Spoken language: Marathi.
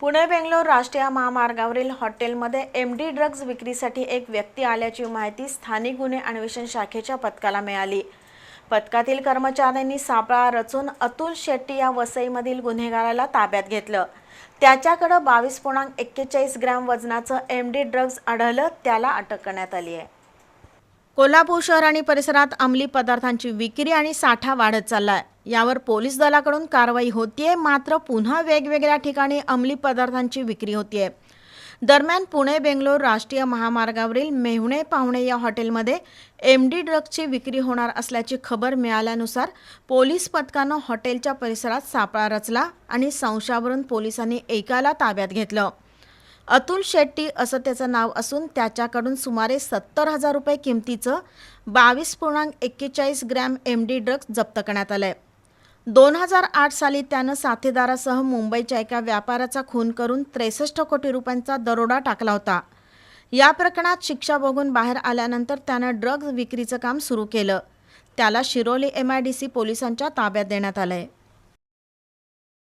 पुणे बेंगलोर राष्ट्रीय महामार्गावरील हॉटेलमध्ये एम डी ड्रग्ज विक्रीसाठी एक व्यक्ती आल्याची माहिती स्थानिक गुन्हे अन्वेषण शाखेच्या पथकाला मिळाली. पथकातील कर्मचाऱ्यांनी सापळा रचून अतुल शेट्टी या वसईमधील गुन्हेगाराला ताब्यात घेतलं. त्याच्याकडं बावीस पूर्णांक एक्केचाळीस ग्रॅम वजनाचं एम डी ड्रग्ज आढळलं त्याला अटक करण्यात आली आहे. कोल्हापूर शहर आणि परिसरात अंमली पदार्थांची विक्री आणि साठा वाढत चाललाय. यावर पोलीस दलाकडून कारवाई होतीये मात्र पुन्हा वेगवेगळ्या ठिकाणी अंमली पदार्थांची विक्री होतीये. दरम्यान पुणे बेंगलोर राष्ट्रीय महामार्गावरील मेहुणे पाहुणे या हॉटेलमध्ये एम डी ड्रग्सची विक्री होणार असल्याची खबर मिळाल्यानुसार पोलीस पथकानं हॉटेलच्या परिसरात सापळा रचला आणि संशयावरून पोलिसांनी एकाला ताब्यात घेतलं. अतुल शेट्टी असं त्याचं नाव असून त्याच्याकडून सुमारे सत्तर हजार रुपये किमतीचं बावीस पूर्णांक एक्केचाळीस ग्रॅम एम डी ड्रग्ज जप्त करण्यात आलंय. दोन हजार आठ साली त्यानं साथीदारासह मुंबईच्या एका व्यापाऱ्याचा खून करून त्रेसष्ट कोटी रुपयांचा दरोडा टाकला होता. या प्रकरणात शिक्षा बघून बाहेर आल्यानंतर त्यानं ड्रग्ज विक्रीचं काम सुरू केलं. त्याला Shiroli M I D C पोलिसांच्या ताब्यात देण्यात आलं आहे